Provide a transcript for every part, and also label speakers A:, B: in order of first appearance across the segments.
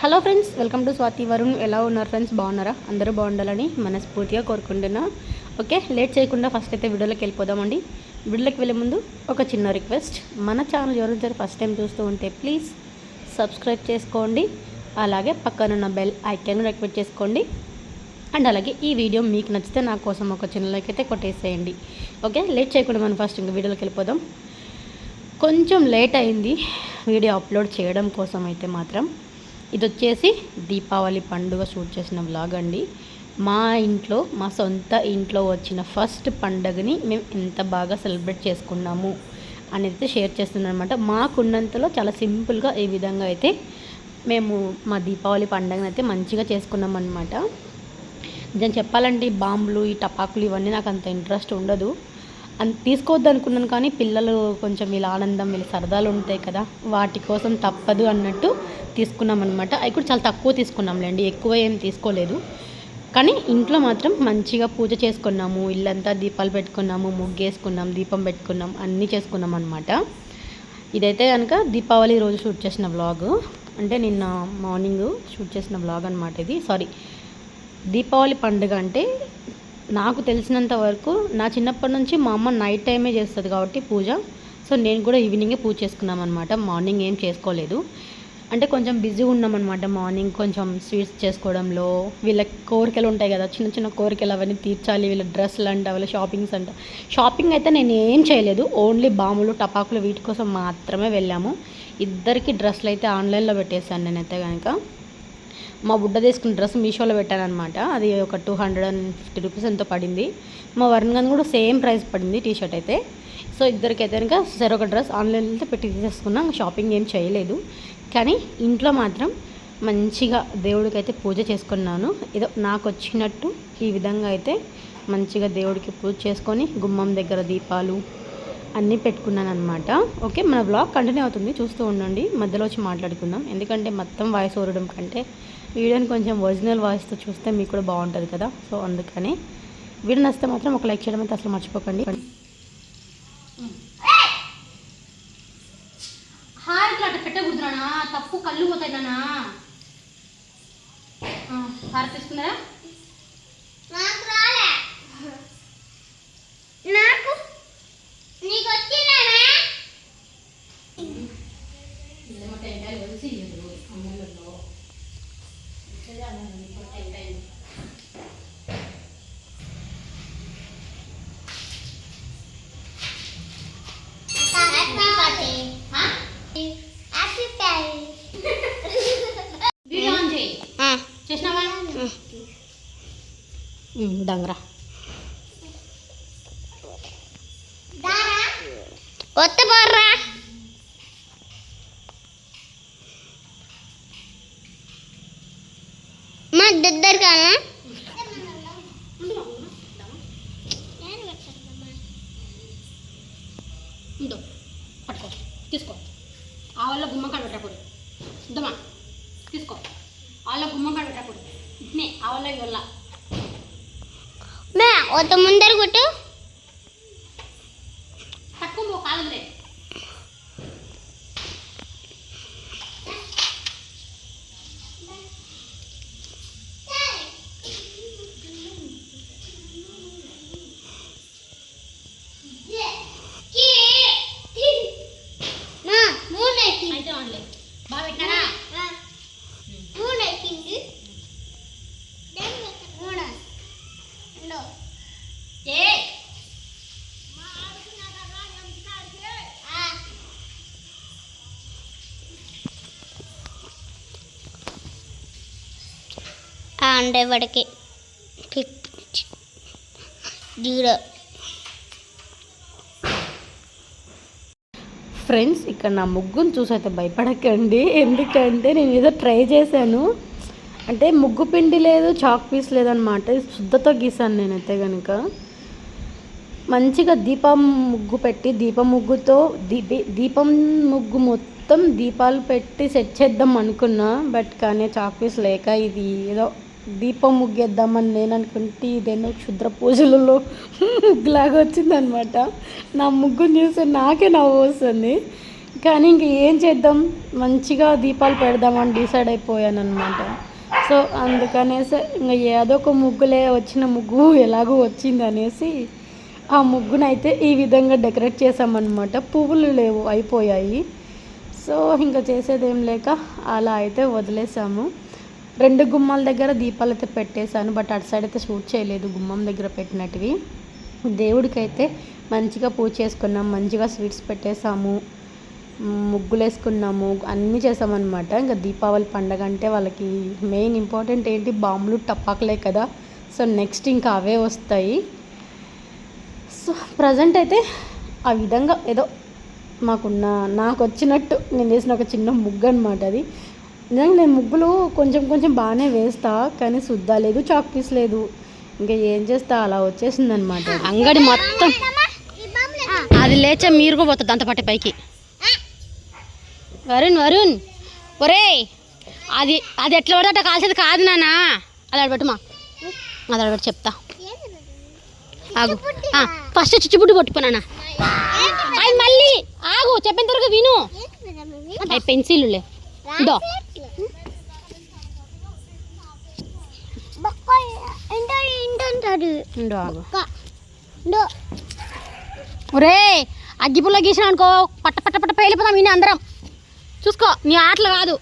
A: Hello friends welcome to Swathi Varun ఎలా ఉన్నారు friends బాగున్నారా? అందరూ బాగుండాలని మనస్ఫూర్తిగా కోరుకుంటున్నా. ఓకే లేట్ చేయకుండా ఫస్ట్ అయితే వీడియోలోకి వెళ్ళిపోదామండి. వీడియోలోకి వెళ్ళే ముందు ఒక చిన్న రిక్వెస్ట్ మన ఛానల్ ఎవరైనా ఫస్ట్ టైం చూస్తూ ఉంటే ప్లీజ్ సబ్స్క్రైబ్ చేసుకోండి. అలాగే పక్కనున్న బెల్ ఐకాన్ యాక్టివేట్ చేసుకోండి. అండ్ అలాగే ఈ వీడియో మీకు నచ్చితే నా కోసం ఒక చిన్న లైక్ అయితే కొట్టేసేయండి. ఓకే లేట్ చేయకుండా మనం ఫస్ట్ ఇంకా వీడియోలోకి వెళ్ళిపోదాం. కొంచెం లేట్ అయింది. వీడియో అప్లోడ్ చేయడం కోసం అయితే మాత్రం ఇది వచ్చేసి దీపావళి పండుగ షూట్ చేసిన వ్లాగ్ అండి. మా ఇంట్లో మా సొంత ఇంట్లో వచ్చిన ఫస్ట్ పండుగని మేము ఎంత బాగా సెలబ్రేట్ చేసుకున్నాము అనేది షేర్ చేస్తున్నాను అనమాట మాకున్నంతలో చాలా సింపుల్గా ఈ విధంగా అయితే మేము మా దీపావళి పండుగను అయితే మంచిగా చేసుకున్నాం అనమాట నేను చెప్పాలంటే ఈ బాంబులు ఈ టపాకులు ఇవన్నీ నాకు అంత ఇంట్రెస్ట్ ఉండదు. తీసుకోవద్దు అనుకున్నాను కానీ పిల్లలు కొంచెం వీళ్ళ ఆనందం వీళ్ళ సరదాలు ఉంటాయి కదా. వాటి కోసం తప్పదు అన్నట్టు తీసుకున్నాం అనమాట అవి కూడా చాలా తక్కువ తీసుకున్నాంలేండి. ఎక్కువ ఏం తీసుకోలేదు. కానీ ఇంట్లో మాత్రం మంచిగా పూజ చేసుకున్నాము. ఇల్లంతా దీపాలు పెట్టుకున్నాము. ముగ్గేసుకున్నాం. దీపం పెట్టుకున్నాం. అన్నీ చేసుకున్నాం అనమాట ఇదైతే కనుక దీపావళి రోజు షూట్ చేసిన వ్లాగ్ అంటే నిన్న మార్నింగ్ షూట్ చేసిన వ్లాగ్ అనమాట ఇది. సారీ దీపావళి పండుగ అంటే నాకు తెలిసినంత వరకు నా చిన్నప్పటి నుంచి మా అమ్మ నైట్ టైమే చేస్తుంది కాబట్టి పూజ. సో నేను కూడా ఈవినింగే పూజ చేసుకున్నాం అనమాట మార్నింగ్ ఏం చేసుకోలేదు. అంటే కొంచెం బిజీగా ఉన్నామన్నమాట మార్నింగ్ కొంచెం స్వీట్స్ చేసుకోవడంలో వీళ్ళ కోరికలు ఉంటాయి కదా చిన్న చిన్న కోరికలు అవన్నీ తీర్చాలి. వీళ్ళ డ్రెస్సులు అంట వీళ్ళ షాపింగ్స్ అంట. షాపింగ్ అయితే నేను ఏం చేయలేదు. ఓన్లీ బాములు టపాకులు వీటి కోసం మాత్రమే వెళ్ళాము. ఇద్దరికి డ్రెస్సులు అయితే ఆన్లైన్లో పెట్టేశాను నేనైతే కనుక మా బుడ్డ తీసుకున్న డ్రెస్ మీషోలో పెట్టాను అనమాట అది ఒక two hundred and fifty rupees ఎంతో పడింది. మా వరుణ్ గాని కూడా సేమ్ ప్రైస్ పడింది టీ షర్ట్ అయితే. సో ఇద్దరికి అయితే కనుక సరే ఒక డ్రెస్ ఆన్లైన్లో పెట్టి తీసేసుకున్నాం. షాపింగ్ ఏం చేయలేదు. కానీ ఇంట్లో మాత్రం మంచిగా దేవుడికి అయితే పూజ చేసుకున్నాను. ఏదో నాకు వచ్చినట్టు ఈ విధంగా అయితే మంచిగా దేవుడికి పూజ చేసుకొని గుమ్మం దగ్గర దీపాలు అన్నీ పెట్టుకున్నాను అనమాట ఓకే మన బ్లాగ్ కంటిన్యూ అవుతుంది. చూస్తూ ఉండండి. మధ్యలో వచ్చి మాట్లాడుకుందాం. ఎందుకంటే మొత్తం వాయిస్ ఊరడం కంటే వీడియోని కొంచెం ఒరిజినల్ వాయిస్తో చూస్తే మీకు కూడా బాగుంటుంది కదా. సో అందుకని వీడియో నచ్చితే మాత్రం ఒక లైక్ చేయడం అయితే అసలు మర్చిపోకండి. పెట్టకూడదు అట్లా తప్పు కళ్ళు పోతాయి నాన్న. హారతి తీసుకున్నారా డంగరా
B: దారా? కొత్త బర్రా మా దగ్గర కానా?
A: ఉందో పట్టుకో తీసుకో. ఆ వాళ్ళ గుమ్మం కాడ పెట్టకూడదు. ఇద్దమా తీసుకో వాళ్ళ గుమ్మం కాడ పెట్టకూడదు ఇట్నే ఆ వాళ్ళ ఇవల్ల
B: మే ఒత్త ముందర కొట్టు
A: పట్టుకొని పో కాదులే
B: మా మూడు ఎక్కింది
A: అయితే ఆన్లే బాగా పెట్టారా
B: మూడు ఎక్కింది మూడు రెండో
A: ఏ
B: అంటే జీరో
A: ఫ్రెండ్స్ ఇక్కడ నా ముగ్గును చూసి అయితే భయపడకండి. ఎందుకంటే నేను ఏదో ట్రై చేశాను. అంటే ముగ్గు పిండి లేదు చాక్ పీస్ లేదనమాట శుద్ధతో గీసాను నేనైతే కనుక మంచిగా దీపం ముగ్గు పెట్టి దీపం ముగ్గుతో దీపి దీపం ముగ్గు మొత్తం దీపాలు పెట్టి సెట్ చేద్దాం అనుకున్నా. బట్ కానీ చాక్ పీస్ లేక ఇది ఏదో దీపం ముగ్గేద్దామని నేను అనుకుంటే ఇదేనో క్షుద్ర పూజలలో ముగ్గులాగా వచ్చిందనమాట. నా ముగ్గుని చూస్తే నాకే నవ్వు వస్తుంది. కానీ ఇంక ఏం చేద్దాం? మంచిగా దీపాలు పెడదామని డిసైడ్ అయిపోయాను అనమాట సో అందుకనేసి ఇంకా ఏదో ఒక ముగ్గులే వచ్చిన ముగ్గు ఎలాగో వచ్చింది అనేసి ఆ ముగ్గునైతే ఈ విధంగా డెకరేట్ చేసామన్నమాట పువ్వులు లేవు అయిపోయాయి. సో ఇంకా చేసేది ఏం లేక అలా అయితే వదిలేసాము. రెండు గుమ్మాల దగ్గర దీపాలు అయితే పెట్టేశాను బట్ అటు సైడ్ అయితే షూట్ చేయలేదు గుమ్మం దగ్గర పెట్టినట్టువి. దేవుడికైతే మంచిగా పూజ చేసుకున్నాం మంచిగా స్వీట్స్ పెట్టేసాము ముగ్గులు వేసుకున్నాము అన్నీ చేసామన్నమాట ఇంకా దీపావళి పండగ అంటే వాళ్ళకి మెయిన్ ఇంపార్టెంట్ ఏంటి? బాంబులు టపాకులే కదా. సో నెక్స్ట్ ఇంకా అవే వస్తాయి. సో ప్రజెంట్ అయితే ఆ విధంగా ఏదో మాకున్న నాకు వచ్చినట్టు నేను వేసిన ఒక చిన్న ముగ్గు అనమాట అది. నిజంగా నేను ముగ్గులు కొంచెం కొంచెం బాగానే వేస్తా కానీ సుద్దా లేదు చాక్ పీస్ లేదు. ఇంకా ఏం చేస్తా? అలా వచ్చేసింది అనమాట అంగడి మొత్తం. అది లేచే మీరు కూడా పోతుంది అంత పట్టే పైకి. వరుణ్ వరుణ్. ఒరే అది అది ఎట్లా పడితే కాల్చేది కాదు నాన్న. అది అడబెట్టుమా అది అడబెట్టు చెప్తా. ఆగు. ఫస్ట్ చిచ్చుబుడ్డు కొట్టుకున్నానా అది మళ్ళీ. ఆగు చెప్పిన తర్వాత విను. అవి పెన్సిల్లులే దో ఇండో ఆగు ఒరే అగ్గిపుల్ల గీసిన అనుకో పట్ట పట్ట పట్ట పేలిపోతాం ఇన్ని అందరం చూసుకో నీ ఆటలు కాదు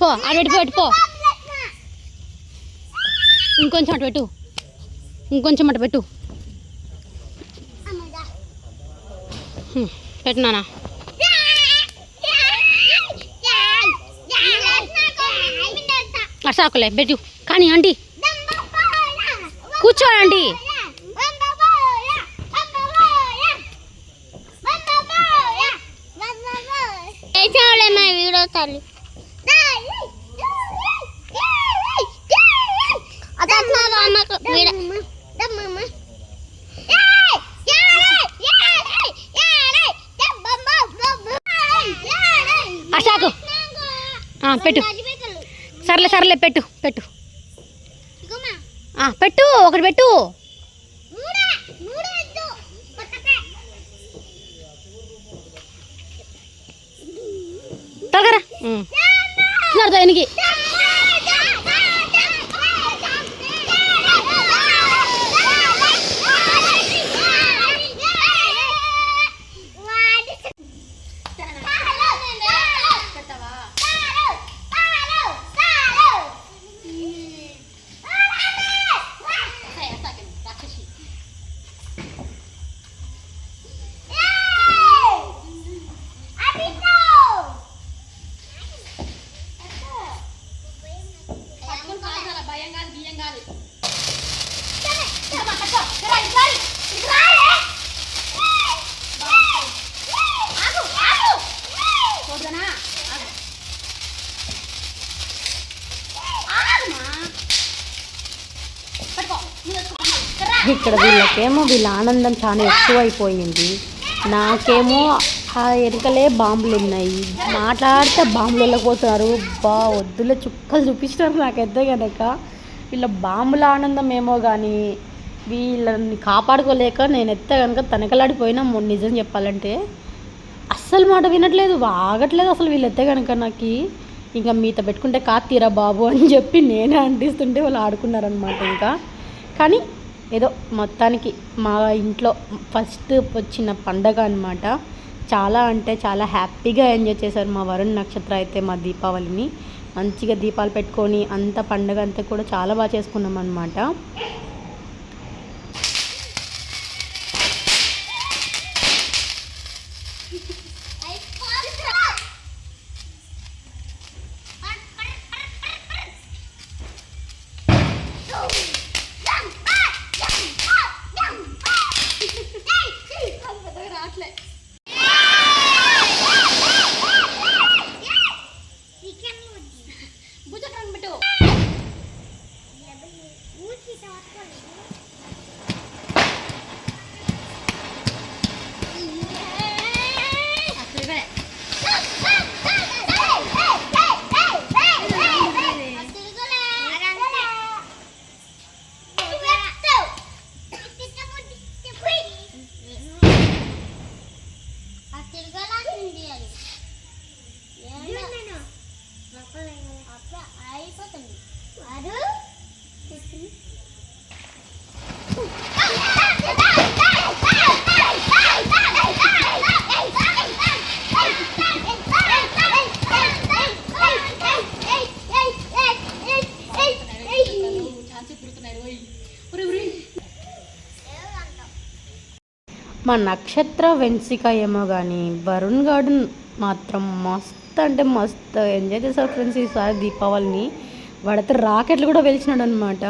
A: పో అటు పెట్టు పెట్టు పో ఇంకొంచెం అటు పెట్టు ఇంకొంచెం అటు పెట్టు పెట్టినానా అసాకులే పెట్టు కానీ ఆంటీ కూర్చో ఆంటీ
B: వీడియో తల్లి.
A: పెట్టు. సర్లే సర్లే పెట్టు పెట్టు. పెట్టు ఒకటి పెట్టు. తగరా ఎనికి ఇక్కడ వీళ్ళకేమో వీళ్ళ ఆనందం చాలా ఎక్కువ అయిపోయింది నాకేమో ఆ ఎరుకలే బాంబులు ఉన్నాయి మాట్లాడితే బాంబులు వెళ్ళకపోతున్నారు బా వద్దులే చుక్కలు చూపించినారు నాకైతే కనుక వీళ్ళ బాంబుల ఆనందం ఏమో కానీ వీళ్ళని కాపాడుకోలేక నేనైతే కనుక తనకలాడిపోయినా నిజం చెప్పాలంటే. అస్సలు మాట వినట్లేదు ఆగట్లేదు అసలు వీళ్ళైతే కనుక నాకు. ఇంకా మీతో పెట్టుకుంటే కాతీరా బాబు అని చెప్పి నేనే అంటిస్తుంటే వాళ్ళు ఆడుకున్నారనమాట ఇంకా. కానీ ఏదో మొత్తానికి మా ఇంట్లో ఫస్ట్ వచ్చిన పండగ అనమాట చాలా అంటే చాలా హ్యాపీగా ఎంజాయ్ చేశారు మా వరుణ్ నక్షత్ర అయితే మా దీపావళిని. మంచిగా దీపాలు పెట్టుకొని అంత పండగ అంతా కూడా చాలా బాగా చేసుకున్నాం అనమాట
B: Aduh, ke sini.
A: మా నక్షత్ర వెన్సిక ఏమో కానీ వరుణ్ గార్డెన్ మాత్రం మస్త్ అంటే మస్త్. ఎంజాయ్ చేశారు ఫ్రెండ్స్ ఈసారి దీపావళిని. వాడైతే రాకెట్లు కూడా వెలిచినాడు అనమాట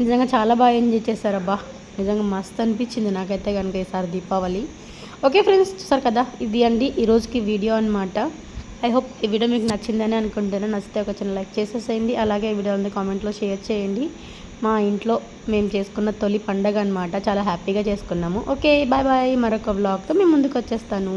A: నిజంగా చాలా బాగా ఎంజాయ్ చేశారు అబ్బా నిజంగా మస్త్ అనిపించింది నాకైతే కనుక ఈసారి దీపావళి. ఓకే ఫ్రెండ్స్ చూసారు కదా? ఇది అండి ఈ రోజుకి వీడియో అనమాట ఐ హోప్ ఈ వీడియో మీకు నచ్చిందని అనుకుంటున్నాను నచ్చితే ఒక చిన్న లైక్ చేసేసేయండి. అలాగే ఈ వీడియోని ఉంది కామెంట్లో షేర్ చేయండి. మా ఇంట్లో మేము చేసుకున్న తొలి పండగ అనమాట చాలా హ్యాపీగా చేసుకున్నాము. Okay bye bye. మరొక వ్లాగ్తో మేము ముందుకు వచ్చేస్తాను.